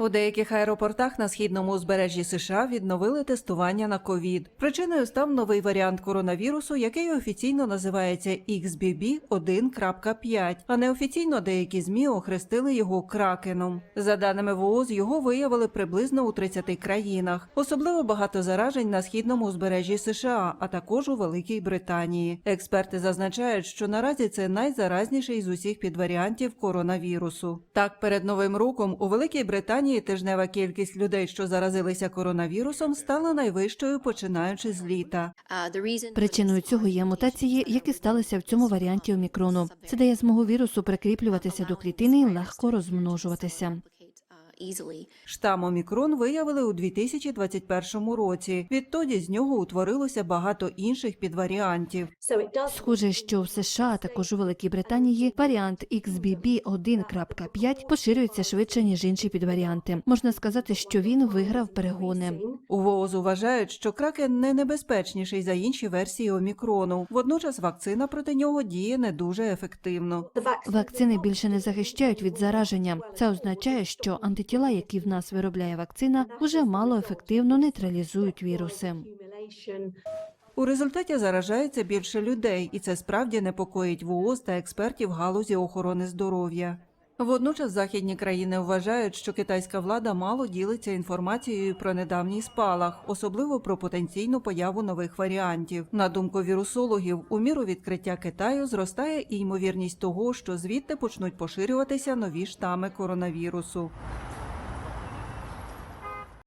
У деяких аеропортах на східному узбережжі США відновили тестування на ковід. Причиною став новий варіант коронавірусу, який офіційно називається XBB 1.5, а неофіційно деякі змі охрестили його кракеном. За даними ВООЗ, його виявили приблизно у 30 країнах. Особливо багато заражень на східному узбережжі США, а також у Великій Британії. Експерти зазначають, що наразі це найзаразніший з усіх підваріантів коронавірусу. Так, перед новим роком у Великій Британії тижнева кількість людей, що заразилися коронавірусом, стала найвищою починаючи з літа. Причиною цього є мутації, які сталися в цьому варіанті омікрону. Це дає змогу вірусу прикріплюватися до клітини і легко розмножуватися. Штам Омікрон виявили у 2021 році. Відтоді з нього утворилося багато інших підваріантів. Схоже, що в США, а також у Великій Британії, варіант XBB 1.5 поширюється швидше ніж інші підваріанти. Можна сказати, що він виграв перегони. У ВООЗ вважають, що кракен не небезпечніший за інші версії омікрону. Водночас вакцина проти нього діє не дуже ефективно. Вакцини більше не захищають від зараження. Це означає, що антитіла, які в нас виробляє вакцина, уже мало ефективно нейтралізують віруси. У результаті заражається більше людей, і це справді непокоїть ВООЗ та експертів галузі охорони здоров'я. Водночас західні країни вважають, що китайська влада мало ділиться інформацією про недавній спалах, особливо про потенційну появу нових варіантів. На думку вірусологів, у міру відкриття Китаю зростає і ймовірність того, що звідти почнуть поширюватися нові штами коронавірусу.